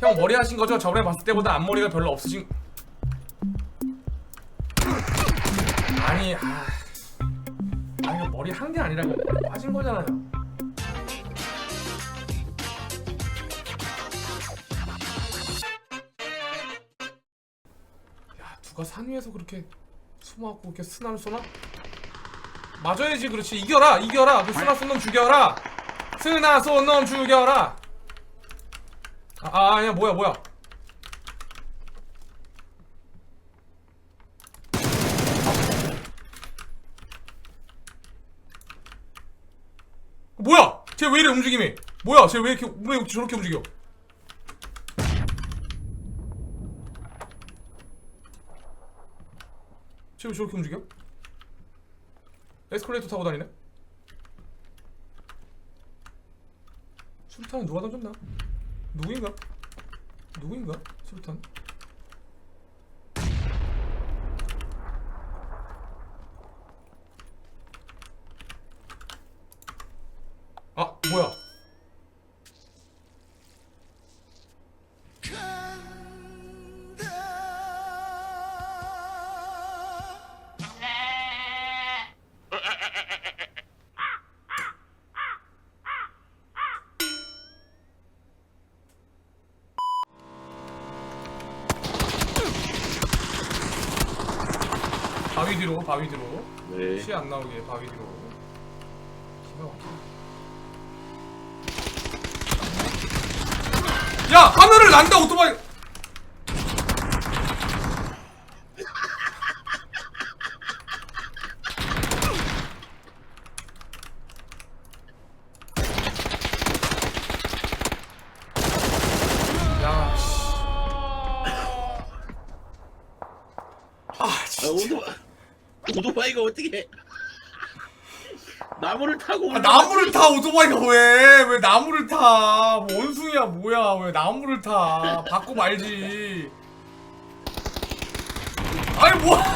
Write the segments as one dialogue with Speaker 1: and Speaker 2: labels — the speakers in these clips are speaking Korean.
Speaker 1: 형 머리 하신 거죠? 저번에 봤을 때보다 앞머리가 별로 없으신 아니 아. 아니 머리 한 게 아니라 이거 빠진 거잖아요. 야 누가 산 위에서 그렇게 숨어갖고 이렇게 스나를 쏘나? 맞아야지 그렇지. 이겨라 이겨라. 그 스나 쏜놈 죽여라. 스나 쏜놈 죽여라 아, 아 아니야 뭐야 뭐야. 뭐야? 쟤 왜 이래 움직임이? 뭐야 쟤 왜 이렇게 왜 저렇게 움직여? 쟤 왜 저렇게 움직여? 에스컬레이터 타고 다니네? 수류탄은 누가 던졌나 누구인가? 누구인가? 수류탄 바위 뒤로 바위 뒤로.
Speaker 2: 네.
Speaker 1: 시 안 나오게 바위 뒤로. 기가 막혀 야 하늘을 난다 오토바이. 야 씨. 아
Speaker 2: 아,
Speaker 1: 진짜.
Speaker 2: 오토바, 오토바이가 어떻게 나무를 타고
Speaker 1: 아, 나무를 타 오토바이가 왜? 왜 나무를 타? 뭐 원숭이야 뭐야? 왜 나무를 타? 바꿔 말지. 아니 뭐?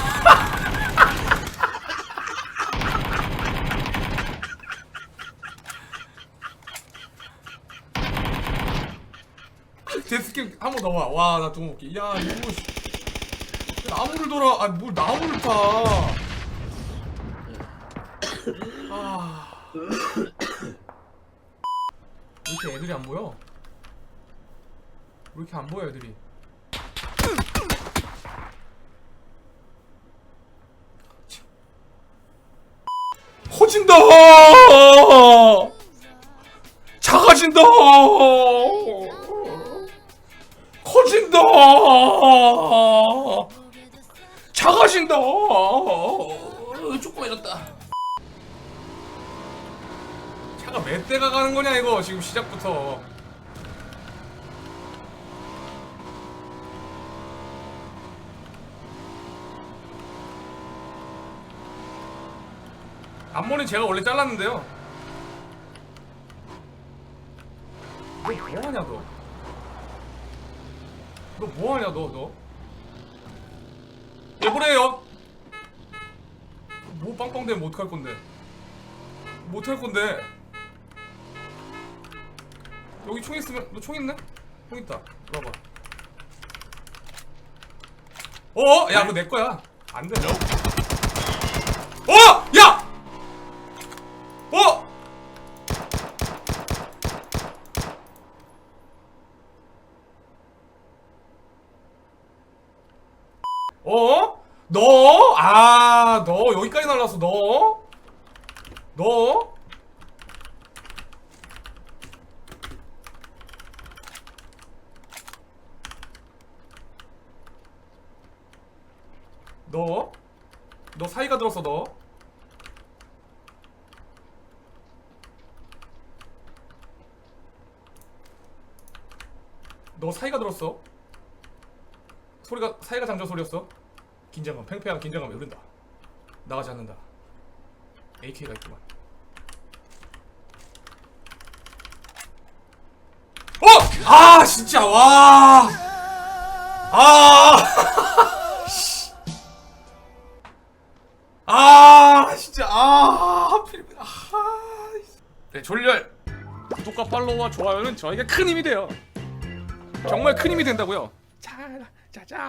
Speaker 1: 데스킹 한번 더 와. 와, 나 두고 먹기. 야, 이거 씨. 나무를 돌아. 아, 뭘 나무를 타? 아. 왜 이렇게 애들이 안 보여? 왜 이렇게 안 보여 애들이? 커진다! 작아진다! 커진다! 작아진다! 조그매졌다. 차가 몇 대가 가는 거냐 이거 지금 시작부터 앞머리 제가 원래 잘랐는데요 너 뭐하냐 너 너 뭐하냐 너 너? 왜 그래요? 뭐 빵빵대면 뭐 어떡할 건데 못할 건데 여기 총 있으면 너 총 있네? 총 있다 와봐 어? 야 그거 내 거야 안 돼 어! 야! 어! 어? 너? 아, 너 여기까지 날랐어, 너? 너? 너? 너 사이가 들었어, 너? 너 사이가 들었어? 소리가 사이가 장전 소리였어? 긴장감, 팽팽한 긴장감이 흐른다. 나가지 않는다. AK가 있구만. 어! 아, 진짜, 와! 아! 씨. 아, 진짜, 아, 하필, 아. 네, 졸렬. 구독과 팔로우와 좋아요는 저에게 큰 힘이 돼요. 정말 큰 힘이 된다고요. จ้าจ้า